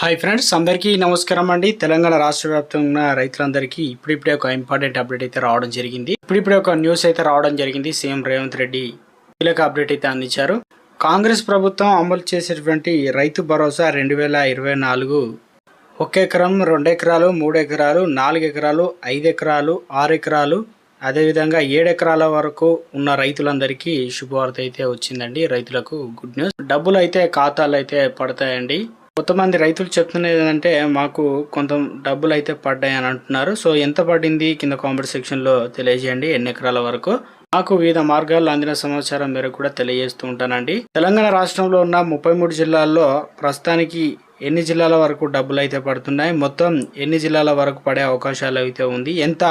Hi friends అందరికీ నమస్కారం అండి. తెలంగాణ రాష్ట్ర వ్యాప్తంగా ఉన్న రైతులందరికీ ఇప్పుడిప్పుడే ఒక ఇంపార్టెంట్ అప్డేట్ అయితే రావడం జరిగింది. ఇప్పుడిప్పుడే ఒక న్యూస్ అయితే రావడం జరిగింది. సీఎం రేవంత్ రెడ్డి కీలక అప్డేట్ అయితే అందించారు. కాంగ్రెస్ ప్రభుత్వం అమలు చేసేటువంటి రైతు భరోసా రెండు వేల ఇరవై నాలుగు ఒక ఎకరం రెండు ఎకరాలు మూడు ఎకరాలు నాలుగు ఎకరాలు ఐదు ఎకరాలు ఆరు ఎకరాలు అదేవిధంగా ఏడు ఎకరాల వరకు ఉన్న రైతులందరికీ శుభవార్త అయితే వచ్చిందండి. రైతులకు గుడ్ న్యూస్ డబ్బులు అయితే ఖాతాలు అయితే పడతాయండి. కొంతమంది రైతులు చెప్తున్నది ఏంటంటే మాకు కొంత డబ్బులు అయితే పడ్డాయి అని అంటున్నారు. సో ఎంత పడింది? కింద కామెంట్ సెక్షన్లో తెలియజేయండి. ఎన్ని ఎకరాల వరకు? మాకు వివిధ మార్గాల్లో అందిన సమాచారం మేరకు కూడా తెలియజేస్తూ ఉంటానండి. తెలంగాణ రాష్ట్రంలో ఉన్న ముప్పై మూడు జిల్లాల్లో ప్రస్తుతానికి ఎన్ని జిల్లాల వరకు డబ్బులు అయితే పడుతున్నాయి? మొత్తం ఎన్ని జిల్లాల వరకు పడే అవకాశాలు అయితే ఉంది? ఎంత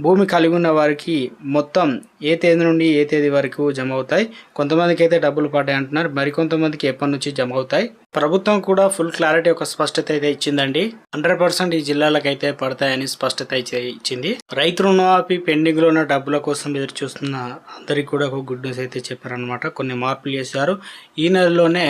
భూమి కలిగి ఉన్న వారికి మొత్తం ఏ తేదీ నుండి ఏ తేదీ వరకు జమ అవుతాయి కొంతమందికి అయితే డబ్బులు పడ్డాయి అంటున్నారు. మరికొంతమందికి ఎప్పటి నుంచి జమ అవుతాయి ప్రభుత్వం కూడా ఫుల్ క్లారిటీ ఒక స్పష్టత అయితే ఇచ్చిందండి. హండ్రెడ్ పర్సెంట్ ఈ జిల్లాలకు అయితే పడతాయని స్పష్టత అయితే ఇచ్చింది. రైతు రుణమాఫీ పెండింగ్లో ఉన్న డబ్బుల కోసం ఎదురు చూస్తున్న అందరికి కూడా ఒక గుడ్ న్యూస్ అయితే చెప్పారనమాట కొన్ని మార్పులు చేశారు. ఈ నెలలోనే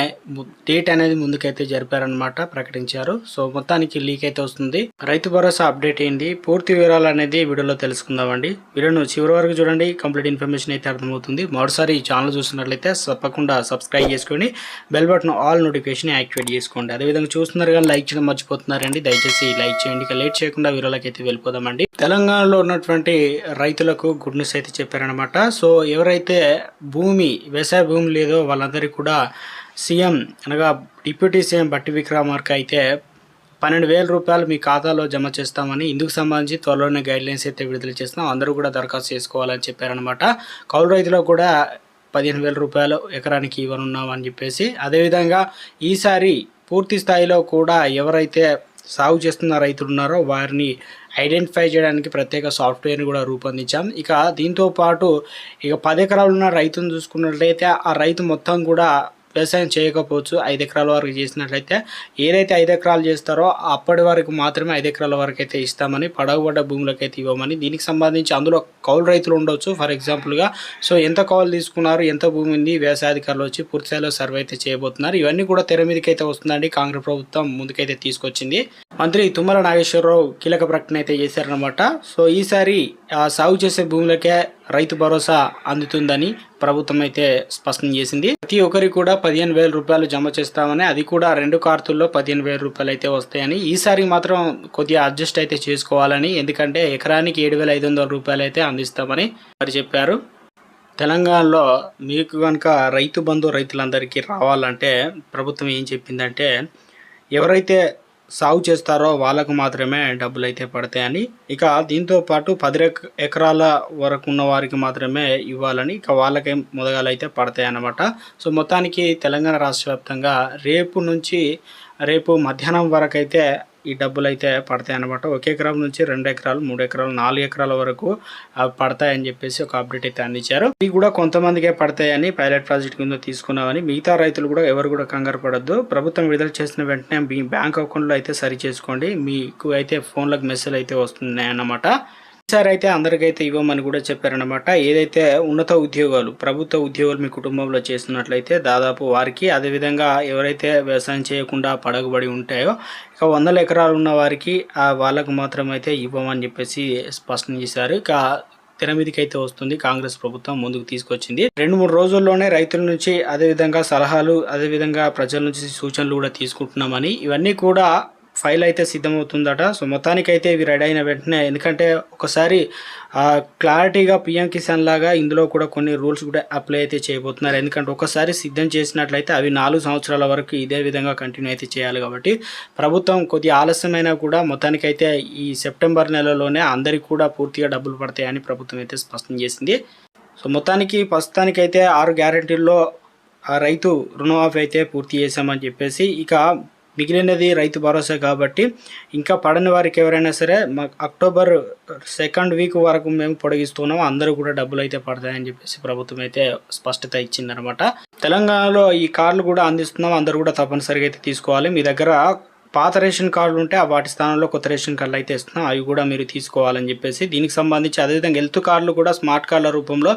డేట్ అనేది ముందుకైతే జరిపారనమాట ప్రకటించారు. సో మొత్తానికి లీక్ అయితే వస్తుంది. రైతు భరోసా అప్డేట్ అయింది పూర్తి వివరాలు అనేది వీడియోలో తెలుసుకుందామండి. వీడియోను చివరి వరకు చూడండి. కంప్లీట్ ఇన్ఫర్మేషన్ అయితే అర్థమవుతుంది. మరోసారి ఈ ఛానల్ చూసినట్లయితే తప్పకుండా సబ్స్క్రైబ్ చేసుకొని bell button all notification activate చేసుకోండి. అదేవిధంగా చూస్తున్నారు కానీ లైక్ చేయడం మర్చిపోతున్నారండి. దయచేసి లైక్ చేయండి. ఇక లేట్ చేయకుండా వీరలోకి అయితే వెళ్ళిపోదామండి. తెలంగాణలో ఉన్నటువంటి రైతులకు గుడ్ న్యూస్ అయితే చెప్పారనమాట సో ఎవరైతే భూమి వ్యవసాయ భూమి లేదో వాళ్ళందరికీ కూడా సీఎం అనగా డిప్యూటీ సీఎం బట్టి విక్రమార్క అయితే పన్నెండు వేల రూపాయలు మీ ఖాతాలో జమ చేస్తామని ఇందుకు సంబంధించి త్వరలోనే గైడ్ లైన్స్ అయితే విడుదల చేస్తున్నాం. అందరూ కూడా దరఖాస్తు చేసుకోవాలని చెప్పారనమాట కౌలు రైతులో కూడా పదిహేను వేల రూపాయలు ఎకరానికి ఇవ్వనున్నామని చెప్పేసి అదేవిధంగా ఈసారి పూర్తి స్థాయిలో కూడా ఎవరైతే సాగు చేస్తున్న రైతులు ఉన్నారో వారిని ఐడెంటిఫై చేయడానికి ప్రత్యేక సాఫ్ట్వేర్ని కూడా రూపొందించాం. ఇక దీంతో పాటు ఇక పది ఎకరాలు ఉన్న రైతును చూసుకున్నట్లయితే ఆ రైతు మొత్తం కూడా వ్యవసాయం చేయకపోవచ్చు. ఐదు ఎకరాల వరకు చేసినట్లయితే ఏదైతే ఐదు ఎకరాలు చేస్తారో అప్పటి వరకు మాత్రమే ఐదు ఎకరాల వరకు అయితే ఇస్తామని పడవబడ్డ భూములకు అయితే ఇవ్వమని. దీనికి సంబంధించి అందులో కౌలు రైతులు ఉండొచ్చు. ఫర్ ఎగ్జాంపుల్గా సో ఎంత కౌలు తీసుకున్నారు ఎంత భూమి ఉంది వ్యవసాయాధికారులు వచ్చి పూర్తిస్థాయిలో సర్వే అయితే చేయబోతున్నారు. ఇవన్నీ కూడా తెర మీదకి అయితే వస్తుందండి. కాంగ్రెస్ ప్రభుత్వం ముందుకైతే తీసుకొచ్చింది. మంత్రి తుమ్మల నాగేశ్వరరావు కీలక ప్రకటన అయితే చేశారనమాట సో ఈసారి సాగు చేసే భూములకే రైతు భరోసా అందుతుందని ప్రభుత్వం అయితే స్పష్టం చేసింది. ప్రతి ఒక్కరికి కూడా పదిహేను వేల రూపాయలు జమ చేస్తామని అది కూడా రెండు కార్తుల్లో పదిహేను వేల రూపాయలు అయితే వస్తాయని. ఈసారి మాత్రం కొద్దిగా అడ్జస్ట్ అయితే చేసుకోవాలని ఎందుకంటే ఎకరానికి ఏడు వేల ఐదు వందల రూపాయలు అయితే అందిస్తామని మరి చెప్పారు. తెలంగాణలో మీకు కనుక రైతు బంధు రైతులందరికీ రావాలంటే ప్రభుత్వం ఏం చెప్పిందంటే ఎవరైతే సాగు చేస్తారో వాళ్ళకు మాత్రమే డబ్బులు అయితే పడతాయని. ఇక దీంతో పాటు పది ఎకరాల వరకు ఉన్న వారికి మాత్రమే ఇవ్వాలని ఇక వాళ్ళకే మొదగాలు అయితే పడతాయి అన్నమాట సో మొత్తానికి తెలంగాణ రాష్ట్ర వ్యాప్తంగా రేపు నుంచి రేపు మధ్యాహ్నం వరకు అయితే ఈ డబ్బులు అయితే పడతాయి అన్నమాట. ఒక ఎకరం నుంచి రెండు ఎకరాలు మూడు ఎకరాలు నాలుగు ఎకరాల వరకు అవి పడతాయని చెప్పేసి ఒక అప్డేట్ అయితే అందించారు. ఇవి కూడా కొంతమందికే పడతాయని పైలట్ ప్రాజెక్ట్ కింద తీసుకున్నామని మిగతా రైతులు కూడా ఎవరు కూడా కంగారు పడద్దు. ప్రభుత్వం విడుదల చేసిన వెంటనే మీ బ్యాంక్ అకౌంట్లో అయితే సరి చేసుకోండి. మీకు అయితే ఫోన్లకు మెసేజ్ అయితే వస్తున్నాయి అన్నమాట ఈసారి అయితే అందరికైతే ఇవ్వమని కూడా చెప్పారనమాట ఏదైతే ఉన్నత ఉద్యోగాలు ప్రభుత్వ ఉద్యోగాలు మీ కుటుంబంలో చేస్తున్నట్లయితే దాదాపు వారికి అదేవిధంగా ఎవరైతే వ్యవసాయం చేయకుండా పడగబడి ఉంటాయో ఇక వందల ఎకరాలు ఉన్న వారికి ఆ వాళ్ళకు మాత్రం అయితే ఇవ్వమని చెప్పేసి స్పష్టం చేశారు. ఇక తెర వస్తుంది. కాంగ్రెస్ ప్రభుత్వం ముందుకు తీసుకొచ్చింది. రెండు మూడు రోజుల్లోనే రైతుల నుంచి అదేవిధంగా సలహాలు అదేవిధంగా ప్రజల నుంచి సూచనలు కూడా తీసుకుంటున్నామని. ఇవన్నీ కూడా ఫైల్ అయితే సిద్ధమవుతుందట. సో మొత్తానికైతే ఇవి రెడీ అయిన వెంటనే ఎందుకంటే ఒకసారి క్లారిటీగా పిఎం కిసాన్ లాగా ఇందులో కూడా కొన్ని రూల్స్ కూడా అప్లై అయితే చేయబోతున్నారు. ఎందుకంటే ఒకసారి సిద్ధం చేసినట్లయితే అవి నాలుగు సంవత్సరాల వరకు ఇదే విధంగా కంటిన్యూ అయితే చేయాలి కాబట్టి ప్రభుత్వం కొద్ది ఆలస్యమైనా కూడా మొత్తానికైతే ఈ సెప్టెంబర్ నెలలోనే అందరికీ కూడా పూర్తిగా డబ్బులు పడతాయని ప్రభుత్వం అయితే స్పష్టం చేసింది. సో మొత్తానికి ప్రస్తుతానికైతే ఆరు గ్యారెంటీల్లో ఆ రైతు రుణమాఫీ అయితే పూర్తి చేశామని చెప్పేసి ఇక మిగిలినది రైతు భరోసా కాబట్టి ఇంకా పడని వారికి ఎవరైనా సరే అక్టోబర్ సెకండ్ వీక్ వరకు మేము పొడిగిస్తున్నాం అందరూ కూడా డబ్బులు అయితే పడతాయని చెప్పేసి ప్రభుత్వం అయితే స్పష్టత ఇచ్చిందనమాట తెలంగాణలో ఈ కార్లు కూడా అందిస్తున్నాం. అందరూ కూడా తప్పనిసరిగా అయితే తీసుకోవాలి. మీ దగ్గర పాత రేషన్ కార్డులు ఉంటే ఆ వాటి స్థానంలో కొత్త రేషన్ కార్డులు అయితే ఇస్తున్నాం. అవి కూడా మీరు తీసుకోవాలని చెప్పేసి దీనికి సంబంధించి అదేవిధంగా హెల్త్ కార్డులు కూడా స్మార్ట్ కార్డుల రూపంలో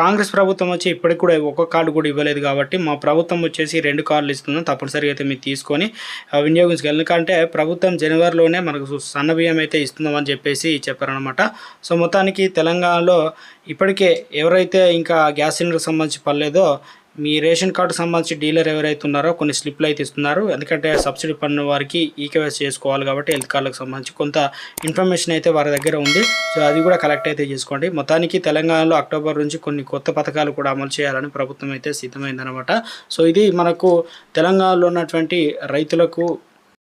కాంగ్రెస్ ప్రభుత్వం వచ్చి ఇప్పటికి కూడా ఒక కార్డు కూడా ఇవ్వలేదు కాబట్టి మా ప్రభుత్వం వచ్చేసి రెండు కార్డులు ఇస్తున్నాం. తప్పనిసరిగా అయితే మీరు తీసుకొని ఆ, ఎందుకంటే ప్రభుత్వం జనవరిలోనే మనకు సన్న బియ్యం అయితే ఇస్తుందామని చెప్పేసి చెప్పారనమాట సో మొత్తానికి తెలంగాణలో ఇప్పటికే ఎవరైతే ఇంకా గ్యాస్ సిలిండర్కి సంబంధించి పర్లేదో మీ రేషన్ కార్డు సంబంధించి డీలర్ ఎవరైతే ఉన్నారో కొన్ని స్లిప్లు అయితే ఇస్తున్నారు. ఎందుకంటే సబ్సిడీ పన్ను వారికి ఈకేవైస్ చేసుకోవాలి కాబట్టి హెల్త్ కార్డులకు సంబంధించి కొంత ఇన్ఫర్మేషన్ అయితే వారి దగ్గర ఉంది. సో అది కూడా కలెక్ట్ అయితే చేసుకోండి. మొత్తానికి తెలంగాణలో అక్టోబర్ నుంచి కొన్ని కొత్త పథకాలు కూడా అమలు చేయాలని ప్రభుత్వం అయితే సిద్ధమైందనమాట సో ఇది మనకు తెలంగాణలో ఉన్నటువంటి రైతులకు